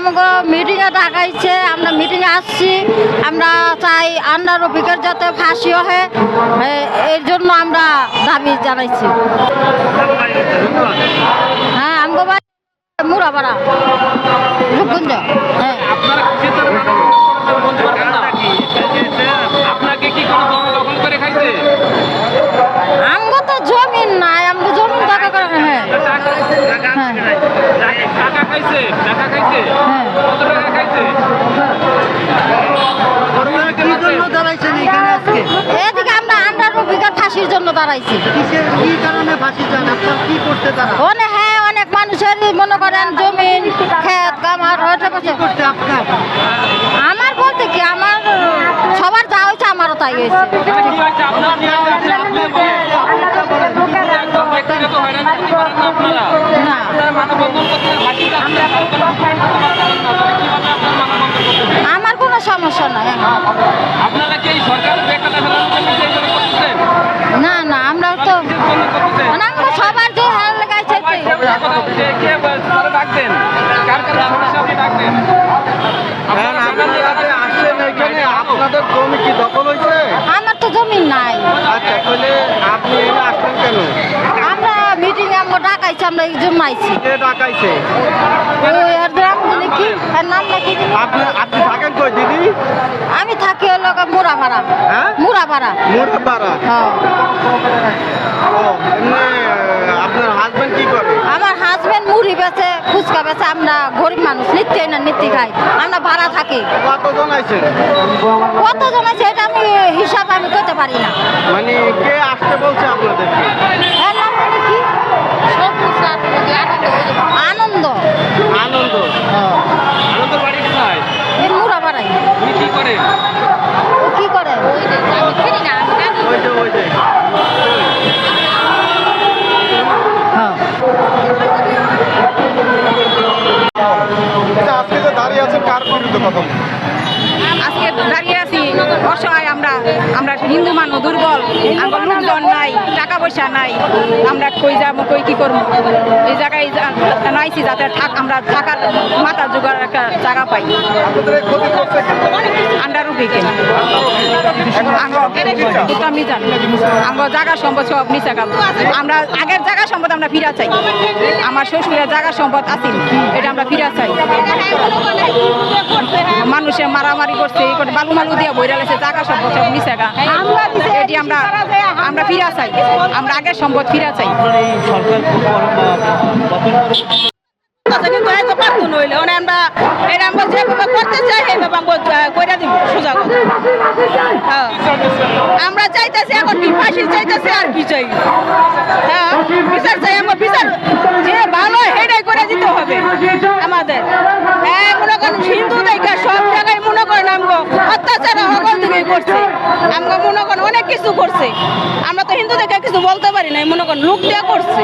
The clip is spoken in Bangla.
আমাকে মিটিংয়ে ডাকাইছে, আমরা মিটিংয়ে আসছি, আমরা চাই আন্ডার রফিকের যাতে ফাঁসি হয় এর জন্য আমরা দাবি জানাইছি। হ্যাঁ আমগো ভাই মুরাপাড়া, রূপগঞ্জ হ্যাঁ আপনারা কিসের জন্য মানব বন্ধ করছেন? বলতে পারবেন না আপনাকে কি কোনো জমি দখল করে খাইছে আমগো তো জমিন নাই আমগো জমিন টাকা করে হ্যাঁ হ্যাঁ টাকা খাইছে টাকা খাইছে। হ্যাঁ। কত টাকা খাইছে? কি জন্য দাঁড়াইছেন এখানে আজকে? এদিকে আমরা আন্ডার ফাঁসির জন্য দাঁড়াইছি। কি কারণে ফাঁসি চান? আপনার কি করতে তারা? অনেক হ্যাঁ অনেক মানুষের মনে করেন জমিন ক্ষেত কামার হয়ে গেছে করতে আপনার? আমার বলতে কি আমার সবার যা হয়েছে আমারও তাই হয়েছে? আপনার কি হয়েছে? আপনি বলেন। একদম ব্যক্তিগত হয়রানি করতে পারেন না আপনারা না আপনারা মানববন্ধন করতে ফাঁসি চাচ্ছেন, আপনারা কোনো কিছু করতে পারছেন না। তাহলে কীভাবে আপনারা মানববন্ধন করতেছেন? আমার কোনো সমস্যা নাই আপনারা কি সরকারের? না না আমরা তো আমরা সবার যে হাল লাগাইছে হ্যাঁ আপনারা যে আসছেন এখানে আপনাদের জমি কি দখল হয়েছে? আমার তো জমিন নাই। আচ্ছা তাহলে আপনি এখানে আসছেন কেন? আমরা মিটিং এ আমরা ডাকাইছি আমরা এই জন্য আইছি কে ডাকাইছে? ওই এর নাম কি? এর নাম নাকি আপনি আপনি থাকেন কই দিদি আমি থাকি হলো মুরাপাড়া হ্যাঁ? মুরাপাড়া মুরাপাড়া হ্যাঁ। আপনার হাজবেন্ড কি করে? আমার হাজবেন্ড মুড়ি বেচে ফুচকা বেচে আমরা গরিব মানুষ নিত্যই না নিত্য খাই। আমরা ভাড়া থাকি। কতজন আছে এটা আমি হিসাব আমি করতে পারি না। মানে কে আসতে বলছে আপনাদেরকে এর নাম জানি কি আনন্দ আনন্দ আনন্দ বাড়ি কোথায় এই মুরাপাড়াই উনি কি করেন ও কি করে আমি চিনি না আমি জানি ওই যে ওই যে হ্যাঁ আচ্ছা আজকে যে দাঁড়িয়ে আছেন কার বিরুদ্ধে কথা বলব? আজকে দাঁড়িয়ে আছি, অসহায় আমরা। আমরা হিন্দু মানুষ, দুর্বল, আমার লোকজন নাই। টাকা পয়সা নাই, আমরা কই যাব, কই কি করব? এই জায়গায় নাইছি যাতে থাক, আমরা থাকার মাথা জোগাড় একটা জায়গা পাই? আন্ডার উঠিকে আমি আমরা জায়গা সম্পদ সব নিচে গাবো আমরা আগের জায়গা সম্পদ আমরা ফিরা চাই। আমার শ্বশুরের জায়গা সম্পদ আছে এটা আমরা ফিরা চাই। মানুষে মারামারি করছে বালু মালু দিয়ে বইরা লেছে জায়গা সম্পদ সব নিচে গা এটি আমরা আমরা ফিরা চাই আমরা আগের সম্পদ ফিরা চাই নইলে আমরা আমরা করতে চাই। আমরা চাইতেছি এখন কি? ফাঁসি চাইতেছি আর কি চাই? হ্যাঁ? বিচার চাই আমরা বিচার যে ভালো হেডাই করে দিতে হবে আমাদের হ্যাঁ মনে করেন হিন্দু দেখে সব জায়গায় মনে করেন আমগো অত্যাচার সকল দিকে করছে। আমরা মনে করেন অনেক কিছু করছে। আমরা তো হিন্দু দেখে কিছু বলতে পারি না মনে করেন লুক দিয়ে করছে